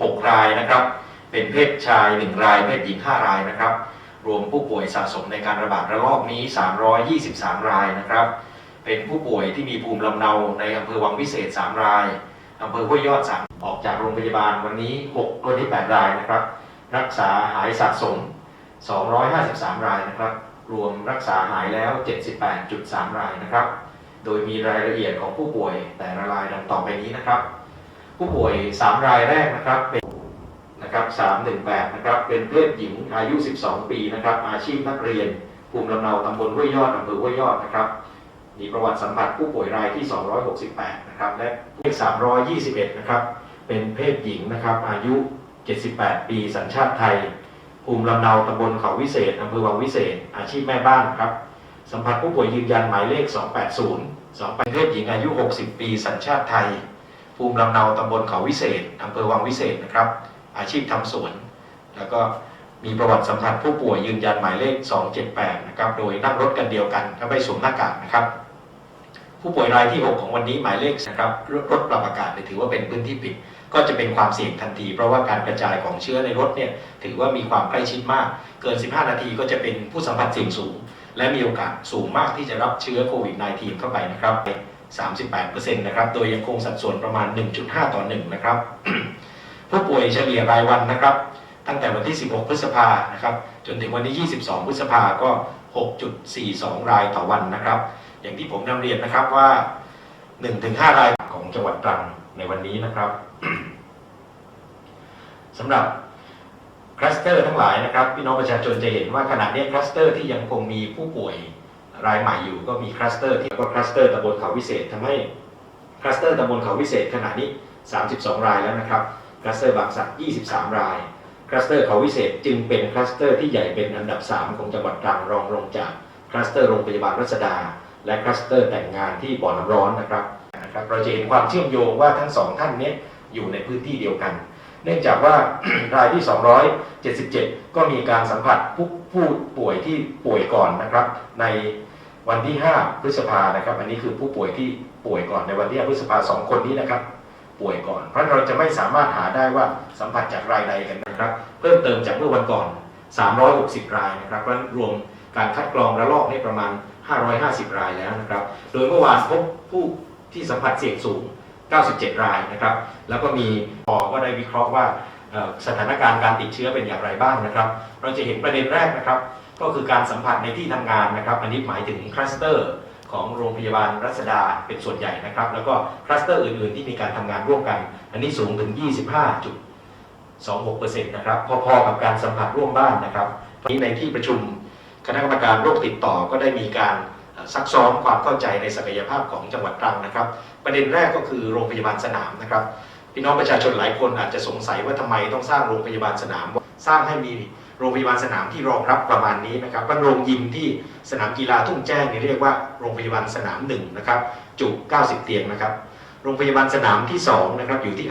6 รายนะครับ เป็นเพศชาย 1 ราย เพศหญิง 5 รายนะครับ รวมผู้ป่วยสะสมในการระบาดระลอกนี้ 323 รายนะครับ เป็นผู้ป่วยที่มีภูมิลำเนาในอำเภอวังวิเศษ 3 รายอำเภอห้วยยอด 3 ออกจากโรงพยาบาลวันนี้6คนที่8รายนะครับ รักษาหายสะสม 253 รายนะครับ รวมรักษาหายแล้ว 78.3 รายนะครับ โดยมีรายละเอียดของผู้ป่วยแต่ละรายดังต่อไปนี้นะครับ ผู้ป่วย 3 รายแรกนะครับเป็นนะครับ318นะครับเป็นเพศหญิงอายุ 12 ปีนะครับอาชีพนักเรียนภูมิลำเนาตำบลห้วยยอดอำเภอห้วยยอดนะครับมีประวัติสัมผัสผู้ป่วยรายที่ 268 นะครับ และเลข321 นะครับ เป็นเพศหญิงนะครับ อายุ 78 ปีสัญชาติไทย ภูมิลำเนาตำบลเขาวิเศษอำเภอวังวิเศษ อาชีพแม่บ้านครับ สัมผัสผู้ป่วยยืนยันหมายเลข 280 2เป็นเพศหญิงอายุ 60 ปีสัญชาติไทย ภูมิลำเนาตำบลเขาวิเศษอำเภอวังวิเศษนะครับ อาชีพทำสวน แล้วก็มีประวัติสัมผัสผู้ป่วยยืนยันหมายเลข 278 นะครับ โดยนั่งรถกันเดียวกันและไม่สวมหน้ากากนะครับ ผู้ป่วยรายที่ 6 ของวันนี้หมายเลขนะครับรถปรับอากาศถือว่าเป็นพื้นที่ปิด ก็จะเป็นความเสี่ยงทันที เพราะว่าการกระจายของเชื้อในรถเนี่ยถือว่ามีความใกล้ชิดมาก เกิน 15 นาทีก็จะเป็นผู้สัมผัสเสี่ยงสูง และมีโอกาสสูงมากที่จะรับเชื้อโควิด -19 เข้าไปนะครับ 38%นะครับ โดยยังคงสัดส่วนประมาณ 1.5 ต่อ 1 นะครับ ผู้ป่วยเฉลี่ยรายวันนะครับ ตั้งแต่วันที่ 16 พฤษภานะครับ จนถึงวันที่ 22 พฤษภาก็ 6.42 รายต่อวันนะครับ อย่างที่ผมนำเรียนนะครับว่า 1-5 รายของจังหวัดตรังในวันนี้นะครับสำหรับ คลัสเตอร์ทั้งหลายนะครับพี่น้องประชาชนจะเห็นว่าขณะนี้คลัสเตอร์ที่ยังคงมีผู้ป่วยรายใหม่อยู่ก็มีคลัสเตอร์ที่ก็คลัสเตอร์ตำบลเขาวิเศษทำให้คลัสเตอร์ตำบลเขาวิเศษขณะนี้ 32 รายแล้วนะครับคลัสเตอร์บางสัก23 รายคลัสเตอร์เขาวิเศษจึงเป็นคลัสเตอร์ที่ใหญ่เป็นอันดับ 3 ของจังหวัดตรังรองลงจากคลัสเตอร์โรงพยาบาลรัศดา และคลัสเตอร์แต่งงานที่บ่อน้ำร้อนนะครับนะครับเราจะเห็นความเชื่อมโยงว่าทั้งสองท่านนี้อยู่ในพื้นที่เดียวกัน เนื่องจากว่ารายที่ 277 ก็มีการสัมผัสผู้ผู้ป่วยที่ป่วยก่อนนะครับ ในวันที่ 5 พฤษภานะครับ อันนี้คือผู้ป่วยที่ป่วยก่อนในวันที่5พฤษภาสองคนนี้นะครับ ป่วยก่อน เพราะเราจะไม่สามารถหาได้ว่าสัมผัสจากรายใดกันนะครับ เพิ่มเติมจากเมื่อวันก่อน 360 รายนะครับเพราะฉะนั้นรวมการคัดกรองระลอกนี้ประมาณ 550 รายแล้วนะครับ โดยเมื่อวานพบผู้ที่สัมผัสเสี่ยงสูง 97 รายนะครับ แล้วก็มีพอก็ได้วิเคราะห์ว่าสถานการณ์การติดเชื้อเป็นอย่างไรบ้างนะครับ เราจะเห็นประเด็นแรกนะครับ ก็คือการสัมผัสในที่ทำงานนะครับ อันนี้หมายถึงคลัสเตอร์ของโรงพยาบาลรัศดาเป็นส่วนใหญ่นะครับ แล้วก็คลัสเตอร์อื่น ๆ ที่มีการทำงานร่วมกัน อันนี้สูงถึง 25.26%นะครับพอๆกับการสัมผัสร่วมบ้านนะครับวันนี้ในที่ประชุมคณะกรรมการโรคติดต่อก็ได้มีการ ซักซ้อมความเข้าใจในศักยภาพของจังหวัดตรังนะครับ ประเด็นแรกก็คือโรงพยาบาลสนามนะครับ พี่น้องประชาชนหลายคนอาจจะสงสัยว่าทำไมต้องสร้างโรงพยาบาลสนาม สร้างให้มีโรงพยาบาลสนามที่รองรับประมาณนี้นะครับว่าโรงยิมที่สนามกีฬาทุ่งแจ้งเรียกว่าโรงพยาบาลสนามหนึ่งนะครับจุ 90 เตียงนะครับ โรงพยาบาลสนามที่สองนะครับอยู่ที่